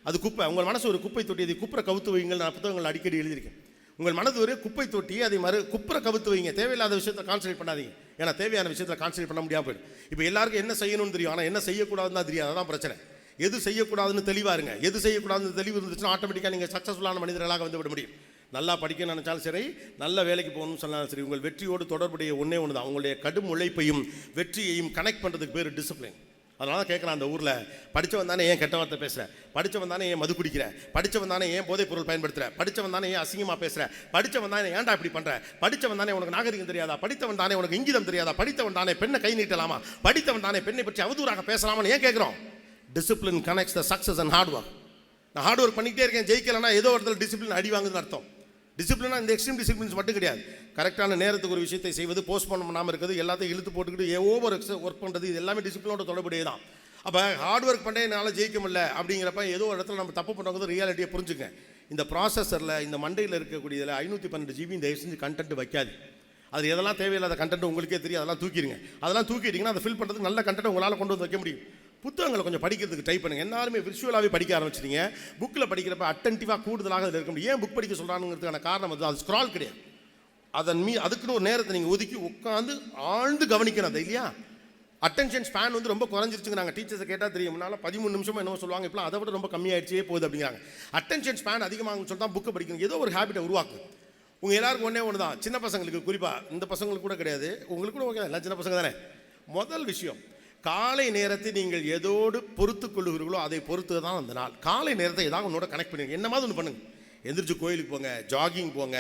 அது குப்பை. உங்கள் மனசு ஒரு குப்பை தொட்டி அதை குப்புற கவுத்து வைங்கள் நான் புத்தகங்கள் அடிக்கடி எழுதியிருக்கேன். உங்கள் மனது ஒரு குப்பை தொட்டி அதை மறு குப்புற கவுத்து வைங்க. தேவையில்லாத விஷயத்தை கான்சன்ட்ரேட் பண்ணாதீங்க. ஏன்னா தேவையான விஷயத்தில் கான்சன்ட்ரேட் பண்ண முடியாமல் போயிடும். இப்போ எல்லாருக்கும் என்ன செய்யணும்னு தெரியும். ஆனால் என்ன செய்யக்கூடாதுன்னு தான் தெரியாது அதான் பிரச்சனை. எது செய்யக்கூடாதுன்னு தெளிவாக இருங்க. எது செய்யக்கூடாதுன்னு தெளிவு இருந்துச்சுன்னா ஆட்டோமேட்டிக்காக நீங்கள் சக்ஸஸ்ஃபுல்லான மனிதர்களாக வந்து விட முடியும். நல்லா படிக்க நினச்சாலும் சரி நல்ல வேலைக்கு போகணும்னு சொன்னாலும் சரி உங்கள் வெற்றியோடு தொடர்புடைய ஒன்றே ஒன்று தான் உங்களுடைய கடும் உழைப்பையும் வெற்றியையும் கனெக்ட் பண்ணுறதுக்கு பேர் டிசிப்ளின் அதனால தான் கேட்குறேன் அந்த ஊரில் படித்தவன் தானே ஏன் கெட்ட வார்த்தை பேசுகிற படித்தவன் தானே ஏன் மது குடிக்கிற? படித்தவன் தானே ஏன் போதைப் பொருள் பயன்படுத்துகிற படித்தவன் தானே ஏன் அசிங்கமாக பேசுகிற படித்தவன் தானே ஏன்டா இப்படி பண்ணுற படித்தவன் தானே உனக்கு நாகரிகம் தெரியாதா? படித்தவன் தானே உனக்கு இங்கிதம் தெரியாதா? படித்தவன் தானே பெண்ணை கை நீட்டலாமா? படித்தவன் தானே பெண்ணை பற்றி அவதூறாக பேசலாமான்னு ஏன் கேட்குறோம்? Discipline connects the success and hard work நான் ஹார்ட் ஒர்க் பண்ணிக்கிட்டே இருக்கேன் ஜெயிக்கலைன்னா ஏதோ ஒரு இடத்துல டிசிப்ளின் அடி வாங்குதுன்னு அர்த்தம். டிசிப்ளினா இந்த எக்ஸ்ட்ரீம் டிசிப்ளின்ஸ் மட்டும் கிடையாது. கரெக்டான நேரத்துக்கு ஒரு விஷயத்தை செய்வது போஸ்ட்போன் பண்ணாமல் இருக்கிறது எல்லாத்தையும் இழுத்து போட்டுக்கிட்டு ஏ ஓவர் ஒர்க் பண்ணுறது இது எல்லாமே டிசிப்ளினோட தொடர்புடைய தான். அப்போ ஹார்ட் ஒர்க் பண்ணே என்னால் ஜெயிக்க முடியல அப்படிங்கிறப்ப ஏதோ ஒரு இடத்துல நம்ம தப்பு பண்ணுறது ரியாலிட்டியை புரிஞ்சுங்க இந்த ப்ராசஸரில் இந்த மண்டையில் இருக்கக்கூடியதில் ஐநூற்றி பன்னெண்டு ஜிபி தயவு செஞ்சு கண்டென்ட் வைக்காது. அது எதெல்லாம் தேவையில்லாத கண்டென்ட் உங்களுக்கே தெரியும் அதெல்லாம் தூக்கிடுங்க. அதெல்லாம் தூக்கிட்டிங்கன்னா அதை ஃபில் பண்ணுறதுக்கு நல்ல கண்டென்ட் உங்களால் கொண்டு வந்து வைக்க முடியும். புத்தகங்களை கொஞ்சம் படிக்கிறதுக்கு ட்ரை பண்ணுங்கள் எல்லாருமே விர்ச்சுவலாகவே படிக்க ஆரம்பிச்சிட்டீங்க. புக்கில் படிக்கிறப்ப அட்டன்டிவாக கூடுதலாக அதில் இருக்க முடியும். ஏன் புக் படிக்க சொல்கிறானுங்கிறதுக்கான காரணம் வந்து அது ஸ்க்ரால் கிடையாது. அதன் மீ அதுக்குன்னு ஒரு நேரத்தை நீங்கள் ஒதுக்கி உட்காந்து ஆழ்ந்து கவனிக்கணும் அதை இல்லையா? அட்டென்ஷன் ஸ்பேன் வந்து ரொம்ப குறைஞ்சிருச்சுங்க. நாங்கள் டீச்சர்ஸை கேட்டால் தெரியும். முன்னால் பதிமூணு நிமிஷம் என்ன சொல்லுவாங்க. இப்போலாம் அதை விட ரொம்ப கம்மியாயிடுச்சே போகுது அப்படிங்கிறாங்க. அட்டென்ஷன் ஸ்பேன் அதிகமாகும் சொல்லி தான் புக்கை படிக்கணும். ஏதோ ஒரு ஹேபிட்டை உருவாக்கு. உங்கள் எல்லாருக்கும் ஒன்றே ஒன்று தான் சின்ன பசங்களுக்கு குறிப்பாக இந்த பசங்களுக்கு கூட கிடையாது. உங்களுக்கு கூட ஓகே எல்லாம் சின்ன பசங்க தானே? முதல் விஷயம் காலை நேரத்தை நீங்கள் எதோடு பொறுத்து கொள்ளுகிறீர்களோ அதை பொறுத்து தான் அந்த நாள். காலை நேரத்தை ஏதாவது உன்னோட கனெக்ட் பண்ணுங்க. என்ன மாதிரி ஒன்று பண்ணுங்க. எந்திரிச்சு கோயிலுக்கு போங்க ஜாகிங் போங்க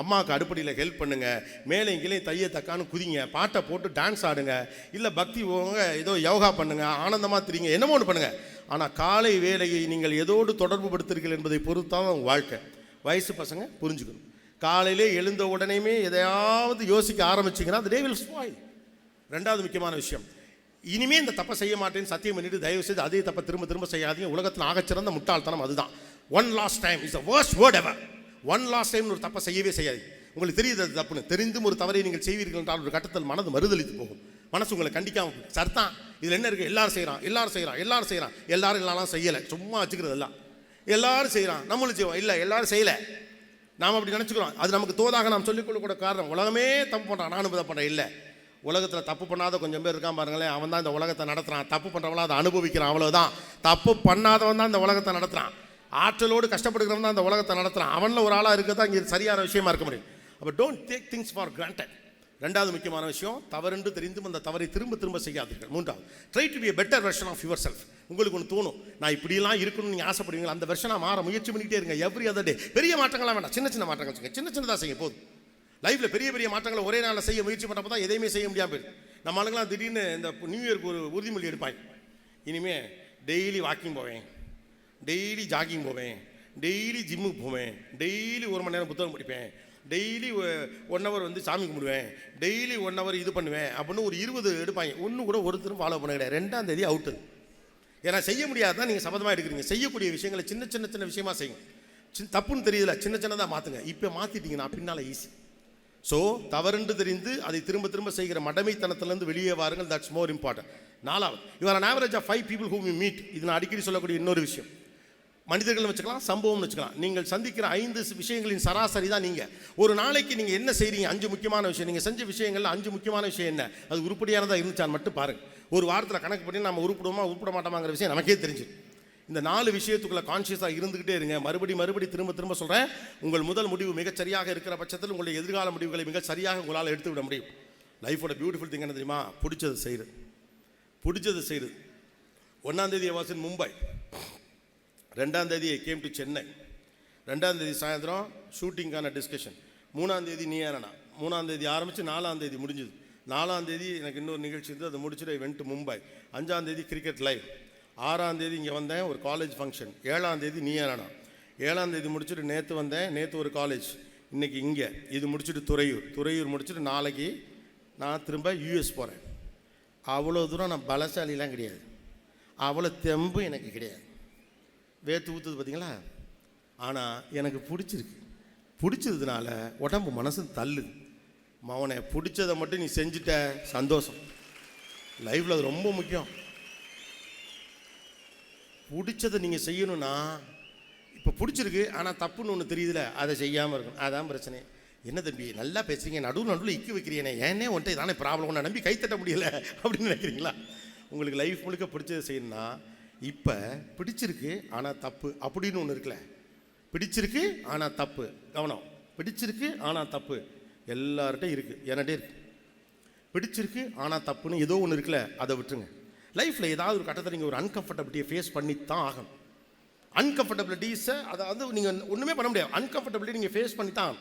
அம்மாவுக்கு அடுப்படியில் ஹெல்ப் பண்ணுங்கள் மேலே கீழே தைய தக்கான்னு குதிங்க பாட்டை போட்டு டான்ஸ் ஆடுங்க இல்லை பக்தி போங்க ஏதோ யோகா பண்ணுங்க ஆனந்தமாக திரிங்க என்னமோ ஒன்று பண்ணுங்கள் ஆனால் காலை வேலையை நீங்கள் எதோடு தொடர்பு படுத்துறீர்கள் என்பதை பொறுத்து தான் உங்கள் வாழ்க்கை. வயசு பசங்க புரிஞ்சுக்கணும். காலையிலே எழுந்த உடனேயுமே எதையாவது யோசிக்க ஆரம்பிச்சிங்கன்னா அது டே வில் ஸ்பாயில் ரெண்டாவது முக்கியமான விஷயம். இனிமே இந்த தப்பை செய்ய மாட்டேன்னு சத்தியம் பண்ணிட்டு தயவு செய்து அதே தப்பை திரும்ப திரும்ப செய்யாதீங்க. உலகத்தில் ஆகச்சிறந்த முட்டாள்தனம் அதுதான். One last time is a worst word ever one last time ஒரு தப்பை செய்யவே செய்யாது உங்களுக்கு தெரியுது அது தப்புன்னு. தெரிந்தும் ஒரு தவறை நீங்கள் செய்வீர்கள் என்றால் ஒரு கட்டத்தில் மனது மறுதளித்து போகும். மனசு உங்களை கண்டிக்காம சர்தான் இதில் என்ன இருக்குது எல்லாரும் செய்கிறான் எல்லாரும் செய்கிறான் எல்லாரும் செய்கிறான் எல்லாரும் எல்லாம் செய்யலை. சும்மா வச்சுக்கிறது எல்லாம். எல்லாரும் செய்கிறான் நம்மளும் செய்வோம். இல்லை எல்லாரும் செய்யலை. நாம் அப்படி நினச்சிக்கிறோம். அது நமக்கு தோதாக நாம் சொல்லிக்கொள்ளக்கூட காரணம். உலகமே தப்பு பண்ணுறான் நானும் தப்பு பண்ணுறேன் இல்லை. உலகத்தில் தப்பு பண்ணாத கொஞ்சம் பேர் இருக்கான் பாருங்களேன். அவன் தான் இந்த உலகத்தை நடத்துகிறான் தப்பு பண்ணுறவங்கள அதை அனுபவிக்கிறான். அவ்வளோதான் தப்பு பண்ணாதவன் தான் இந்த உலகத்தை நடத்துகிறான் ஆற்றலோடு கஷ்டப்படுகிறவன் தான் இந்த உலகத்தை நடத்துகிறான் அவனில் ஒரு ஆளாக இருக்க தான் இங்கே சரியான விஷயமா இருக்க முடியும். அப்போ don't take things for granted ரெண்டாவது முக்கியமான விஷயம் தவறென்று தெரிந்தும் அந்த தவறை திரும்ப திரும்ப செய்யாதீர்கள். மூன்றாவது try to be better version of yourself உங்களுக்கு ஒன்று தோணும். நான் இப்படிலாம் இருக்கணும்னு நீங்கள் ஆசைப்படுவீங்களா? அந்த வெர்ஷனாக மாற முயற்சி பண்ணிக்கிட்டே இருங்க. எவ்ரி அதர் டே பெரிய மாற்றங்களாக வேண்டாம். சின்ன சின்ன மாற்றங்கள் செய்யுங்க. சின்ன சின்னதாக செய்யுங்க. போதும். லைஃப்பில் பெரிய பெரிய மாற்றங்களை ஒரே நாளில் செய்ய முயற்சி பண்ணுறப்ப தான் எதையுமே செய்ய முடியாமல் போயிடும் நம்ம ஆளுங்களாம் திடீர்னு இந்த நியூ இயர்க்கு ஒரு உறுதிமொழி எடுப்பாங்க. இனிமேல் டெய்லி வாக்கிங் போவேன். டெய்லி ஜாகிங் போவேன். டெய்லி ஜிம்முக்கு போவேன். டெய்லி ஒரு மணி நேரம் புத்தகம் படிப்பேன். டெய்லி ஒன் ஹவர் வந்து சாமி கும்பிடுவேன். டெய்லி ஒன் ஹவர் இது பண்ணுவேன் அப்படின்னு ஒரு இருபது எடுப்பாங்க. ஒன்று கூட ஒருத்தரும் ஃபாலோ பண்ண கிடையாது ரெண்டாம் தேதி அவுட்டு ஏன்னா செய்ய முடியாதான் நீங்கள் சபதமாக எடுக்கிறீங்க. செய்யக்கூடிய விஷயங்களை சின்ன சின்ன சின்ன விஷயமா செய்யுங்க. சின்ன தப்புன்னு தெரியுதுல சின்ன சின்னதாக மாற்றுங்க இப்போ மாற்றிட்டீங்கன்னா பின்னால் ஈஸி ஸோ தவறுன்று தெரிந்து அதை திரும்ப திரும்ப செய்கிற மடமைத்தனத்திலிருந்து வெளியே வாருங்கள். தட்ஸ் மோர் இம்பார்ட்டன்ட் நாலாவது இவர் an average of five people who meet இது நான் அடிக்கடி சொல்லக்கூடிய இன்னொரு விஷயம். மனிதர்கள் வச்சுக்கலாம் சம்பவம்னு வச்சுக்கலாம். நீங்கள் சந்திக்கிற ஐந்து விஷயங்களின் சராசரி தான் நீங்கள் ஒரு நாளைக்கு நீங்கள் என்ன செய்கிறீங்க அஞ்சு முக்கியமான விஷயம். நீங்கள் செஞ்ச விஷயங்கள்ல அஞ்சு முக்கியமான விஷயம் என்ன? அது உருப்படியானதாக இருந்துச்சான்னு மட்டும் பாருங்கள் ஒரு வாரத்தில் கணக்கு பண்ணி நம்ம உருப்பிடுவோமா உருப்பிட மாட்டோமாங்கிற விஷயம் நமக்கே தெரிஞ்சு இந்த நாலு விஷயத்துக்குள்ள கான்ஷியஸாக இருந்துகிட்டே இருங்க. மறுபடி மறுபடி திரும்ப திரும்ப சொல்கிறேன் உங்கள் முதல் முடிவு மிகச் சரியாக இருக்கிற பட்சத்தில் உங்களுடைய எதிர்கால முடிவுகளை மிக சரியாக உங்களால் எடுத்து விட முடியும். லைஃபோட பியூட்டிஃபுல் திங் என்ன தெரியுமா? பிடிச்சது செய்யுது பிடிச்சது செய்யுது ஒன்றாம் தேதி வாஸ் இன் மும்பை. ரெண்டாம் தேதி கேம் டு சென்னை ரெண்டாம் தேதி சாயந்தரம் ஷூட்டிங்கான டிஸ்கஷன் மூணாம் தேதி ஏறனா மூணாம் தேதி ஆரம்பித்து நாலாம் தேதி முடிஞ்சுது. நாலாம் தேதி எனக்கு இன்னொரு நிகழ்ச்சி இருந்து அதை முடிச்சுட்டு வென்ட்டு மும்பை அஞ்சாம் தேதி கிரிக்கெட் லைவ் ஆறாம் தேதி இங்கே வந்தேன் ஒரு காலேஜ் ஃபங்க்ஷன் ஏழாம் தேதி ஏறானா? ஏழாம் தேதி முடிச்சுட்டு நேற்று வந்தேன் நேற்று ஒரு காலேஜ் இன்றைக்கி இங்கே. இது முடிச்சுட்டு துறையூர். துறையூர் முடிச்சுட்டு நாளைக்கு நான் திரும்ப யூஎஸ் போகிறேன் அவ்வளோ தூரம் நான் பலசாலிலாம் கிடையாது. அவ்வளோ தெம்பு எனக்கு கிடையாது. வேத்து ஊற்றுது பார்த்தீங்களா ஆனால் எனக்கு பிடிச்சிருக்கு. பிடிச்சதுனால உடம்பு மனசு தள்ளுது. மவனை பிடிச்சதை மட்டும் நீ செஞ்சுட்ட சந்தோஷம். லைஃப்பில் அது ரொம்ப முக்கியம். பிடிச்சதை நீங்கள் செய்யணும்னா இப்போ பிடிச்சிருக்கு ஆனால் தப்புன்னு ஒன்று தெரியுதுல அதை செய்யாமல் இருக்கணும். அதான் பிரச்சனை. என்ன தம்பி நல்லா பேசுறீங்க நடுவு நடுவில் இக்கி வைக்கிறீனே ஏன்னே ஒன்றை தானே ப்ராப்ளம் ஒன்று நம்பி கைத்தட்ட முடியல அப்படின்னு நினைக்கிறீங்களா? உங்களுக்கு லைஃப் முழுக்க பிடிச்சது செய்யணும்னா இப்போ பிடிச்சிருக்கு ஆனால் தப்பு அப்படின்னு ஒன்று இருக்குல்ல. பிடிச்சிருக்கு ஆனால் தப்பு. கவனம். பிடிச்சிருக்கு ஆனால் தப்பு. எல்லார்ட்டையும் இருக்குது என்கிட்ட இருக்குது பிடிச்சிருக்கு ஆனால் தப்புன்னு ஏதோ ஒன்று இருக்குல்ல அதை விட்டுருங்க. லைஃப்பில் ஏதாவது ஒரு கட்டத்தை நீங்கள் ஒரு அன்கம்ஃபர்டபிலிட்டியை ஃபேஸ் பண்ணி தான் ஆகணும் அன்கம்ஃபர்டபிலிட்டிஸை அதை வந்து நீங்கள் ஒன்றுமே பண்ண முடியாது. அன்கம்ஃபர்டபிலிட்டி நீங்கள் ஃபேஸ் பண்ணி தான்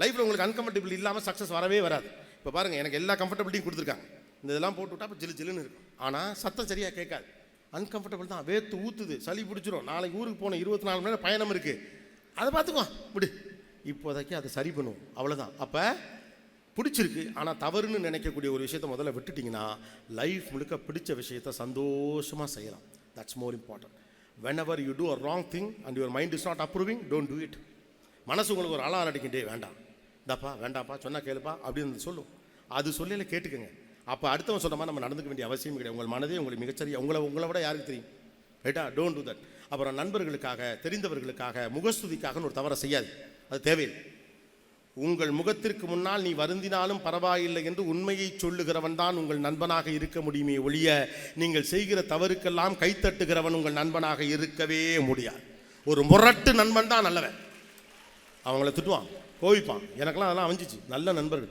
லைஃப்பில் உங்களுக்கு அன்கம்ஃபர்டபிள் இல்லாமல் சக்ஸஸ் வரவே வராது. இப்போ பாருங்கள் எனக்கு எல்லா கம்ஃபர்டபிலிட்டியும் கொடுத்துருக்காங்க. இந்த இதெல்லாம் போட்டு விட்டா அப்போ ஜிலு ஜிலுன்னு இருக்கும். ஆனால் சத்தம் சரியாக கேட்காது. அன்கம்ஃபர்டபுள் தான். வேர்த்து ஊற்றுது சளி பிடிச்சிரும். நாளைக்கு ஊருக்கு போன இருபத்தி நாலு மணி நேரம் பயணம் இருக்குது அதை பார்த்துக்கோ விடு. இப்போதைக்கு அதை சரி பண்ணுவோம். அவ்வளோதான் அப்போ பிடிச்சிருக்கு. ஆனால் தவறுன்னு நினைக்கக்கூடிய ஒரு விஷயத்தை முதல்ல விட்டுட்டிங்கன்னா லைஃப் முழுக்க பிடிச்ச விஷயத்தை சந்தோஷமாக செய்யலாம். That's more important whenever you do a wrong thing and your mind is not approving don't do it மனசு உங்களுக்கு ஒரு அலாரம் அடிக்கிட்டே வேண்டாம். இந்தாப்பா வேண்டாம்ப்பா சொன்னால் கேளுப்பா அப்படின்னு சொல்லும் அது சொல்லல கேட்டுக்கோங்க. அப்போ அடுத்தவன் சொன்ன மாதிரி நம்ம நடந்துக்க வேண்டிய அவசியம் கிடையாது. உங்கள் மனதே உங்களுக்கு மிகச்சரிய உங்களை உங்களை விட யாருக்கு தெரியும்? ரைட்டா டோன்ட் டூ தட் அப்புறம் நண்பர்களுக்காக தெரிந்தவர்களுக்காக முகஸ்துதிக்காகன்னு ஒரு தவறை செய்யாது. அது தேவையில்லை. உங்கள் முகத்திற்கு முன்னால் நீ வருந்தினாலும் பரவாயில்லை என்று உண்மையை சொல்லுகிறவன் தான் உங்கள் நண்பனாக இருக்க முடியுமே ஒழிய நீங்கள் செய்கிற தவறுக்கெல்லாம் கைத்தட்டுகிறவன் உங்கள் நண்பனாக இருக்கவே முடியாது. ஒரு முரட்டு நண்பன் தான் நல்லவன். அவங்கள திட்டுவான் கோவிப்பான். எனக்கெல்லாம் அதெல்லாம் அமைஞ்சிச்சு. நல்ல நண்பர்கள்.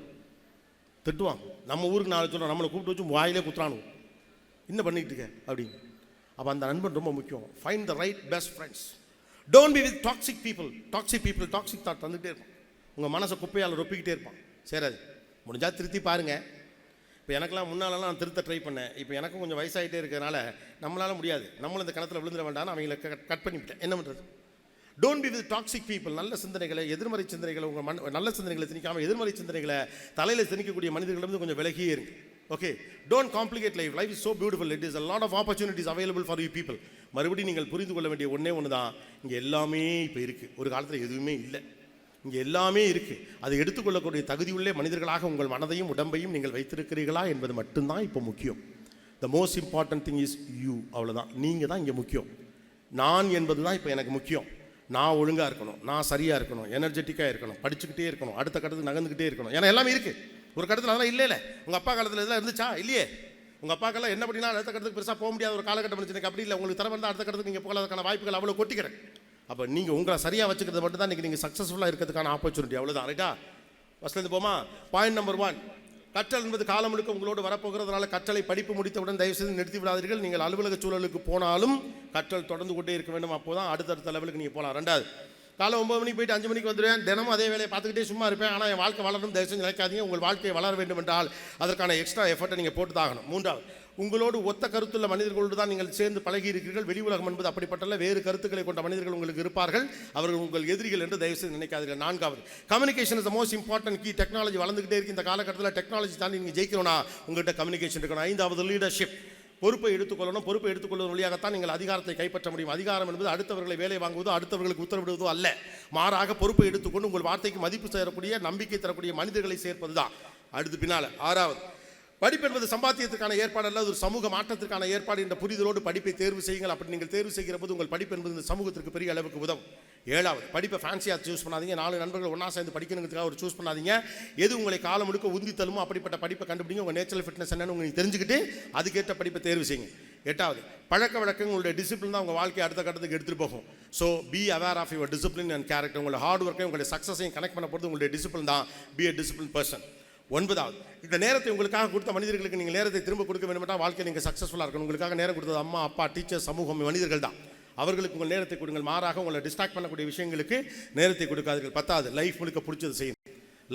திட்டுவான். நம்ம ஊருக்கு நாலு சொல்கிறோம் நம்மளை கூப்பிட்டு வச்சு வாயிலே குத்துறானுவோம் என்ன பண்ணிக்கிட்டு இருக்க? அப்படின்னு. அப்போ அந்த நண்பன் ரொம்ப முக்கியம். Find the right best friends don't be with toxic people toxic people toxic thought வந்துகிட்டே இருக்கும். உங்கள் மனசை குப்பையால் ரொப்பிக்கிட்டே இருப்பான். சேராது. முடிஞ்சால் திருத்தி பாருங்கள் இப்போ எனக்கெல்லாம் முன்னாலலாம் நான் திருத்த ட்ரை பண்ணேன். இப்போ எனக்கும் கொஞ்சம் வயசாகிட்டே இருக்கிறனால நம்மளால முடியாது. நம்மளும் இந்த கணத்தில் விழுந்துட வேண்டாம்னு அவங்கள கட் பண்ணிவிட்டேன் என்ன பண்ணுறது don't be with toxic people நல்ல சிந்தனைகளை எதிர்மறை சிந்தனைகளை உங்கள் மண் நல்ல சிந்தனைகளை திணிக்காமல் எதிர்மறை சிந்தனைகளை தலையில் திணிக்கக்கூடிய மனிதர்களிடம் கொஞ்சம் விலகியே இருங்க. Okay don't complicate life life is so beautiful it is a lot of opportunities available for you people மறுபடியும் நீங்கள் புரிந்து கொள்ள வேண்டிய ஒன்றே ஒன்று தான் இங்கே எல்லாமே இப்போ இருக்குது ஒரு காலத்தில் எதுவுமே இல்லை. இங்கே எல்லாமே இருக்குது அதை எடுத்துக்கொள்ளக்கூடிய தகுதியுள்ள மனிதர்களாக உங்கள் மனதையும் உடம்பையும் நீங்கள் வைத்திருக்கிறீர்களா என்பது மட்டும்தான் இப்போ முக்கியம். The most important thing is you அவ்வளோதான் நீங்கள் தான் இங்கே முக்கியம். நான் என்பது தான் இப்போ எனக்கு முக்கியம். நான் ஒழுங்காக இருக்கணும். நான் சரியாக இருக்கணும். எனர்ஜெட்டிக்காக இருக்கணும். படிச்சுக்கிட்டே இருக்கணும். அடுத்த கட்டத்துக்கு நகர்ந்துக்கிட்டே இருக்கணும். ஏன்னா எல்லாமே இருக்குது ஒரு கட்டத்தில் அதெல்லாம் இல்லை இல்லை உங்கள் அப்பா காலத்தில் இதெல்லாம் இருந்துச்சா? இல்லையே. உங்கள் அப்பாக்கெல்லாம் என்ன பண்ணினா அடுத்த கட்டத்துக்கு பெருசாக போக முடியாத ஒரு காலகட்டம் இருந்துச்சு. எனக்கு அப்படி இல்லை. உங்களுக்கு தர வந்தால் அடுத்த கட்டத்துக்கு நீங்கள் போகலாதற்கான வாய்ப்புகள் அவ்வளோ கொட்டிக்கிறேன் அப்போ நீங்கள் உங்களை சரியாக வச்சுக்கிறது மட்டும் தான் நீங்கள் சக்ஸஸ்ஃபுல்லாக இருக்கிறதுக்கான ஆப்பர்ச்சுனிட்டி அவ்வளோதான் ரைட்டா ஃபஸ்ட்லேருந்து போமா? பாயிண்ட் நம்பர் ஒன் கற்றல் என்பது காலம் முழுக்க உங்களோடு வரப்போகிறதுனால கற்றலை படிப்பு முடித்தவுடன் தயவுசெய்து நிறுத்தி விடாதீர்கள். நீங்கள் அலுவலக சூழலுக்கு போனாலும் கற்றல் தொடர்ந்து கொண்டே இருக்க வேண்டும். அப்போ தான் அடுத்தடுத்த லெவலுக்கு நீங்கள் போகலாம் ரெண்டாவது காலை ஒம்பது மணிக்கு போயிட்டு அஞ்சு மணிக்கு வந்துடுவேன். தினமும் அதே வேலையை பார்த்துக்கிட்டே சும்மா இருப்பேன். ஆனால் என் வாழ்க்கை வளரணும். தயவுசெய்து நினைக்காதீங்க. உங்கள் வாழ்க்கையை வளர வேண்டும் என்றால் அதற்கான எக்ஸ்ட்ரா எஃபர்ட்டை நீங்கள் போட்டு தாகணும் மூன்றாவது உங்களோடு ஒத்த கருத்துள்ள மனிதர்களோடு தான் நீங்கள் சேர்ந்து பழகி இருக்கிறீர்கள் வெளி உலகம் என்பது அப்படிப்பட்டல்ல. வேறு கருத்துக்களை கொண்ட மனிதர்கள் உங்களுக்கு இருப்பார்கள். அவர்கள் உங்கள் எதிரிகள் என்று தயவு செய்து நினைக்காதீர்கள். நான்காவது communication is most important key technology வளர்ந்துகிட்டே இருக்கு. இந்த காலகட்டத்தில் டெக்னாலஜி தாண்டி நீங்கள் ஜெயிக்கணும்னா உங்கள்கிட்ட கம்யூனிகேஷன் இருக்கணும். ஐந்தாவது லீடர்ஷிப் பொறுப்பை எடுத்துக்கொள்ளணும். பொறுப்பை எடுத்துக்கொள்வதன் வழியாகத்தான் நீங்கள் அதிகாரத்தை கைப்பற்ற முடியும். அதிகாரம் என்பது அடுத்தவர்களை வேலை வாங்குவதோ அடுத்தவர்களுக்கு உத்தரவிடுவதோ அல்ல. மாறாக பொறுப்பை எடுத்துக்கொண்டு உங்கள் வார்த்தைக்கு மதிப்பு சேரக்கூடிய நம்பிக்கை தரக்கூடிய மனிதர்களை சேர்ப்பது தான் அடுத்து பின்னால் ஆறாவது படிப்பு என்பது சம்பாத்தியத்திற்கான ஏற்பாடு அல்ல ஒரு சமூக மாற்றத்திற்கான ஏற்பாடு என்ற புரிதலோடு படிப்பை தேர்வு செய்யுங்கள். அப்படி நீங்கள் தேர்வு செய்கிற போது உங்கள் படிப்பு என்பது இந்த சமூகத்திற்கு பெரிய அளவுக்கு உதவும். ஏழாவது படிப்பை ஃபேன்சியாக சூஸ் பண்ணாதீங்க. நாலு நண்பர்கள் ஒன்றா சேர்ந்து படிக்கணுங்கிறதுக்காக ஒரு சூஸ் பண்ணாதீங்க. எது உங்களை காலம் முழுக்க உந்தி தள்ளுமோ அப்படிப்பட்ட படிப்பை கண்டுபிடிங்க. உங்கள் நேச்சுரல் ஃபிட்னஸ் என்னன்னு உங்களுக்கு தெரிஞ்சுக்கிட்டு அதுக்கேற்ற படிப்பை தேர்வு செய்யுங்க. எட்டாவது பழக்க வழக்கங்களுடைய டிசிப்ளின் தான் உங்கள் வாழ்க்கையை அடுத்த கட்டத்துக்கு எடுத்துகிட்டு போகும். So be aware of your discipline and character உங்களோட ஹார்ட் ஒர்க்கையும் உங்களுடைய சக்ஸஸையும் கனெக்ட் பண்ண போகிறது உங்களுடைய டிசிப்ளின் தான். பி அ டிசிப்ளின் பர்சன் ஒன்பதாவது. இந்த நேரத்தை உங்களுக்காக கொடுத்த மனிதர்களுக்கு நீங்கள் நேரத்தை திரும்ப கொடுக்க வேண்டுமென்றால் வாழ்க்கை நீங்கள் சக்ஸஸ்ஃபுல்லாக இருக்கணும். உங்களுக்காக நேரம் கொடுத்தது அம்மா அப்பா டீச்சர் சமூகம் மனிதர்கள் தான். அவர்களுக்கு உங்கள் நேரத்தை கொடுங்கள். மாறாக உங்களை டிஸ்ட்ராக்ட் பண்ணக்கூடிய விஷயங்களுக்கு நேரத்தை கொடுக்காதீர்கள். பத்தாவது லைஃப் முழுக்க பிடிச்சது செய்யணும்.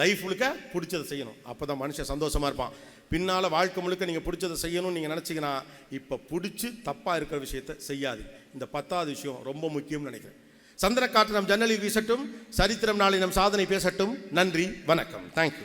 லைஃப் முழுக்க பிடிச்சதை செய்யணும். அப்போ தான் மனுஷன் சந்தோஷமாக இருப்பான். பின்னால் வாழ்க்கை முழுக்க நீங்கள் பிடிச்சதை செய்யணும்னு நீங்கள் நினச்சிங்கன்னா இப்போ பிடிச்சி தப்பாக இருக்கிற விஷயத்தை செய்யாது இந்த பத்தாவது விஷயம் ரொம்ப முக்கியம்னு நினைக்கிறேன். சந்திரக்காற்று நம் ஜன்னலில் வீசட்டும். சரித்திரம் நாளை நம் சாதனை பேசட்டும். நன்றி வணக்கம். தேங்க்யூ